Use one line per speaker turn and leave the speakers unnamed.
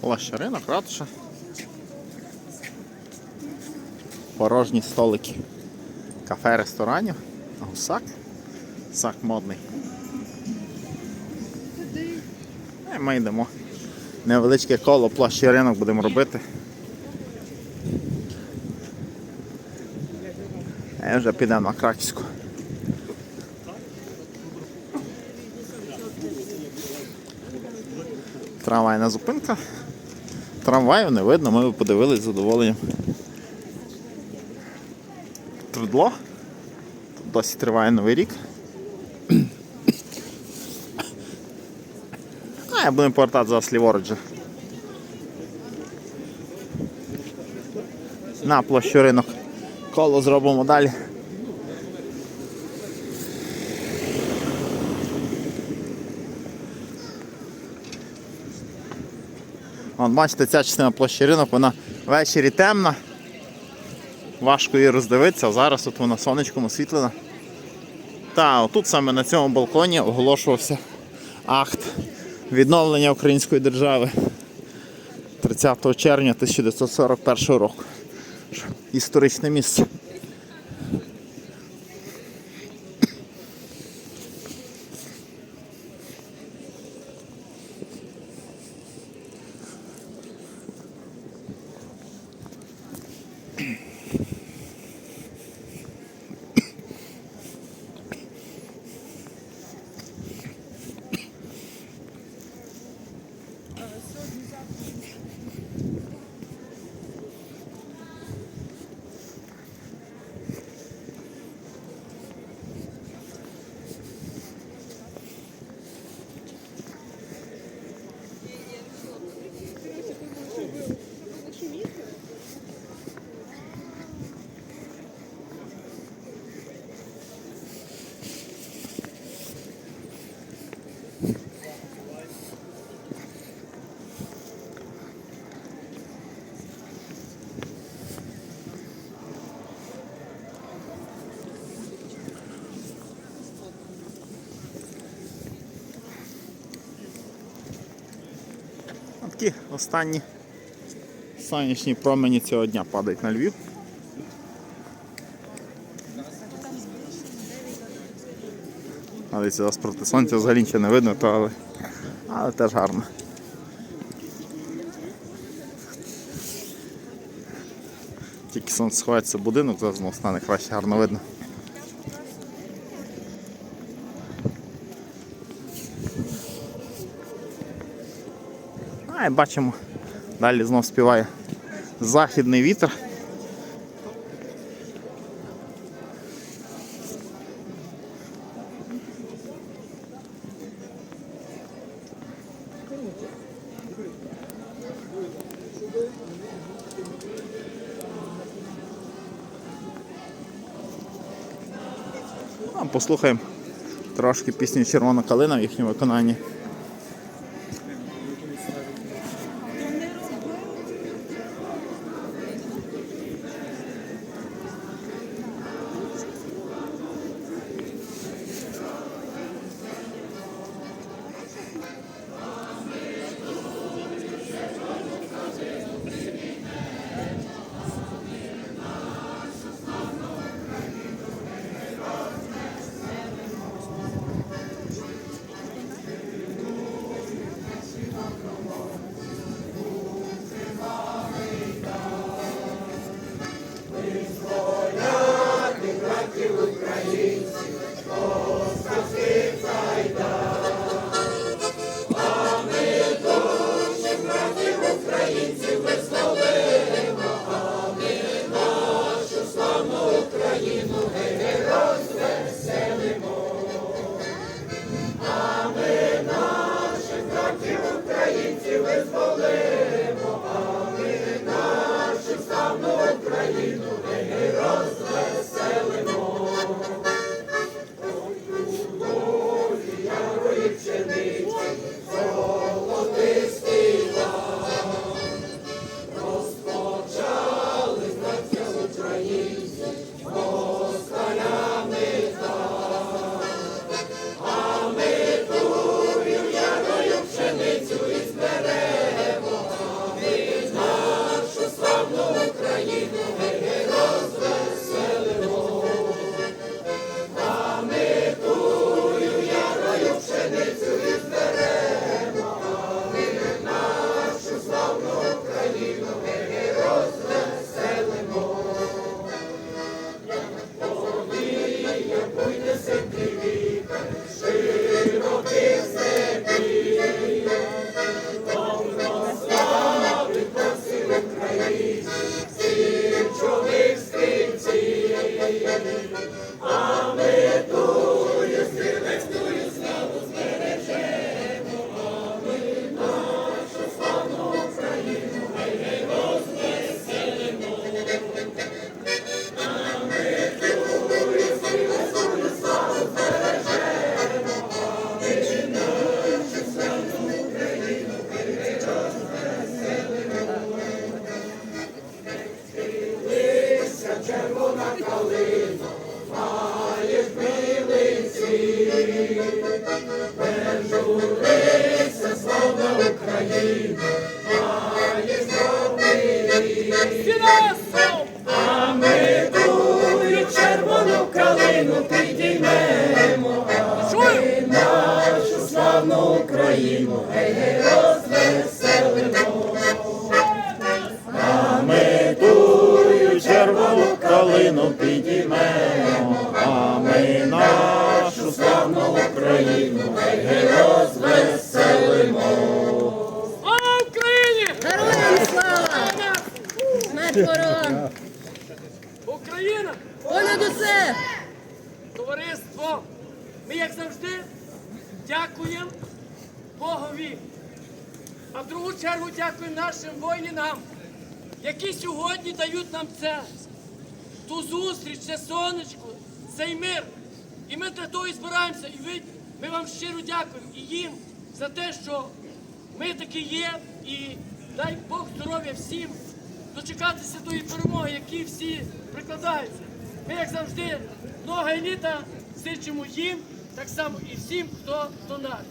Площа ринок, ратуша. Порожні столики. Кафе, ресторанів. Гусак. Сак модний. І ми йдемо. Невеличке коло площі ринок будемо робити. І вже підемо на Краківську. Трамвайна зупинка. Трамваю не видно, ми подивились з задоволенням. Твердло. Тут досі триває новий рік. А, я будемо повертати зараз ліворуч. На площу ринок. Коло зробимо далі. Вон, бачите, ця частина площі ринок, вона ввечері темна. Важко її роздивитися, а зараз от вона сонечком освітлена. Та, отут саме на цьому балконі оголошувався акт відновлення української держави 30 червня 1941 року. Історичне місце. Такі останні сонячні промені цього дня падають на Львів. Але зараз проти сонця взагалі нічого не видно, то але, але теж гарно. Тільки сонце сховається будинок, зараз знову стане краще гарно видно. А бачимо, далі знов співає західний вітер. Послухаємо трошки пісню Червона калина в їхньому виконанні. cuida, Senhor. Червону підіймемо, а ми нашу славну Україну, гей, розвеселимо.
Слава Україні!
Героям слава! Смерть ворогам!
Україна!
Понад усе!
Товариство! Ми, як завжди, дякуємо Богові. А в другу чергу дякуємо нашим воїнам, які сьогодні дають нам це. Ту зустріч, це сонечко, цей мир. І ми для того і збираємося. І ви, ми вам щиро дякуємо і їм за те, що ми такі є. І дай Бог здоров'я всім дочекатися тої перемоги, які всі прикладаються. Ми, як завжди, много літа сичимо їм, так само і всім, хто до нас.